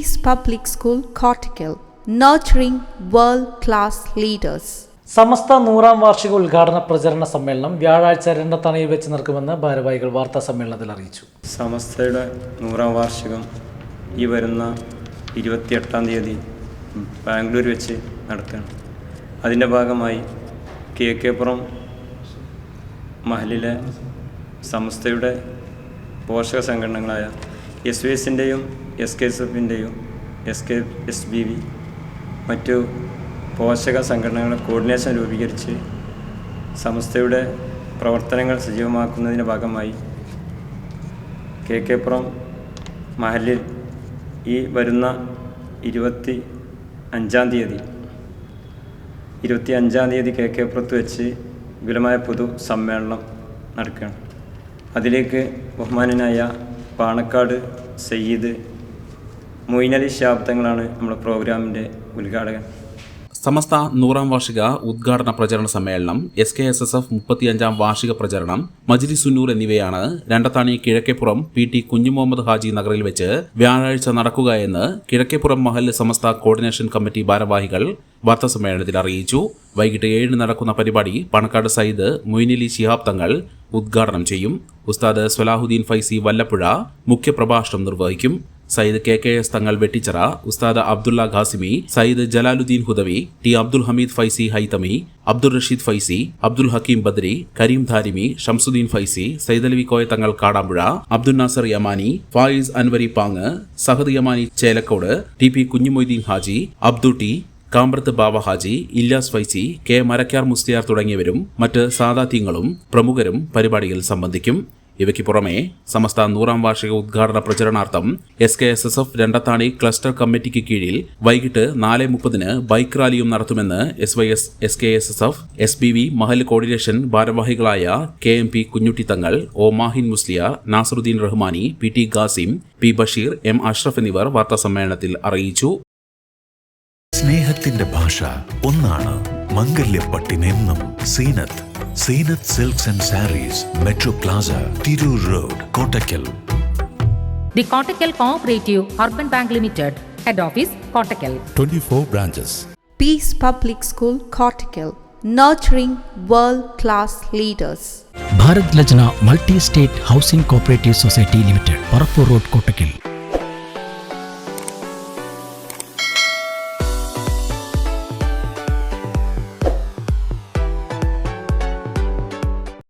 Peace Public School, Cortical, nurturing world class leaders. സമസ്ത നൂറാം വാർഷിക ഉദ്ഘാടന പ്രചരണ സമ്മേളനം വ്യാഴാഴ്ച രണ്ടത്തണയിൽ വെച്ച് നിൽക്കുമെന്ന് ഭാരവാഹികൾ വാർത്താ സമ്മേളനത്തിൽ അറിയിച്ചു സമസ്തയുടെ നൂറാം വാർഷികം ഈ വരുന്ന ഇരുപത്തിയെട്ടാം തീയതി ബാംഗ്ലൂർ വെച്ച് നടക്കുകയാണ് അതിന്റെ ഭാഗമായി കെ കെ പുറം മഹലിലെ സമസ്തയുടെ പോഷക സംഘടനകളായ എസ് വി എസിന്റെയും S K S എഫിന്റെയും S K S B V മറ്റു പോഷക സംഘടനകളുടെ കോർഡിനേഷൻ രൂപീകരിച്ച് സമസ്തയുടെ പ്രവർത്തനങ്ങൾ സജീവമാക്കുന്നതിന്റെ ഭാഗമായി കെ കെ പുറം മഹലിൽ ഈ വരുന്ന ഇരുപത്തി അഞ്ചാം തീയതി ഇരുപത്തി അഞ്ചാം തീയതി കെ കെ പുറത്ത് വെച്ച് വിപുലമായ പൊതു സമ്മേളനം നടക്കുകയാണ്. അതിലേക്ക് ബഹുമാനനായ പാണക്കാട് സയ്യിദ് മൊയ്നലി ശാബ്ദങ്ങളാണ് നമ്മുടെ പ്രോഗ്രാമിന്റെ ഉദ്ഘാടകൻ. സമസ്ത നൂറാം വാർഷിക ഉദ്ഘാടന പ്രചരണ സമ്മേളനം S K S S F മുപ്പത്തിയഞ്ചാം വാർഷിക പ്രചരണം മജ്ലിസുന്നൂർ എന്നിവയാണ് രണ്ടത്താണി കിഴക്കേപ്പുറം പി ടി കുഞ്ഞുമുഹമ്മദ് ഹാജി നഗറിൽ വെച്ച് വ്യാഴാഴ്ച നടക്കുകയെന്ന് കിഴക്കേപ്പുറം മഹല്ല് സമസ്ത കോർഡിനേഷൻ കമ്മിറ്റി ഭാരവാഹികൾ വാർത്താസമ്മേളനത്തിൽ അറിയിച്ചു. വൈകിട്ട് ഏഴിന് നടക്കുന്ന പരിപാടി പണക്കാട് സയ്യിദ് മൊയ്നലി ശിഹാബ് തങ്ങൾ ഉദ്ഘാടനം ചെയ്യും. ഉസ്താദ് സ്വലാഹുദ്ദീൻ ഫൈസി വല്ലപ്പുഴ മുഖ്യപ്രഭാഷണം നിർവഹിക്കും. Sayyid K K S Thangal Vettichira Usthad Abdulla Khasimi Sayyid Jalaluddin Hudawi T Abdul Hameed Faizy Haithami Abdul Rasheed Faizy Abdul Hakeem Badri Kareem Darimi Shamsuddin Faizy Saidalavi Koya Thangal Kadampuzha Abdul Nasar Yamani Fayis Anwari Pang Sahad Yamani Chelakode T P Kunjumoideen Haji Abdu T Kambrath Baba Haji Ilyas Faizy K Marakkar Musliyar തുടങ്ങിയവരും മറ്റ് സാദാത്യങ്ങളും പ്രമുഖരും പരിപാടിയിൽ സംബന്ധിക്കും. ഇവയ്ക്ക് പുറമെ സമസ്ത നൂറാം വാർഷിക ഉദ്ഘാടന പ്രചരണാർത്ഥം S K S S F Randathani cluster കമ്മിറ്റിക്ക് കീഴിൽ വൈകിട്ട് നാല് മുപ്പതിന് ബൈക്ക് റാലിയും നടത്തുമെന്ന് S Y S S K S S F S B V Mahal coordination ഭാരവാഹികളായ K M P Kunjutty Thangal O Mahin Musliya Nasaruddin Rahmani P T Qasim P Basheer M Ashraf എന്നിവർ വാർത്താസമ്മേളനത്തിൽ അറിയിച്ചു. സ്നേഹത്തിന്റെ ഭാഷ ഒന്നാണ്. മംഗല്യപ്പട്ടിനെന്നും Zeenath Zeenath silks and sarees metro plaza Tirur road Kottakkal The Kottakkal Cooperative Urban Bank Limited, Head Office, Kottakkal. 24 branches. Peace Public School, Cortical, nurturing world class leaders. Bharat Lajna multi state housing cooperative society limited Parappur road Kottakkal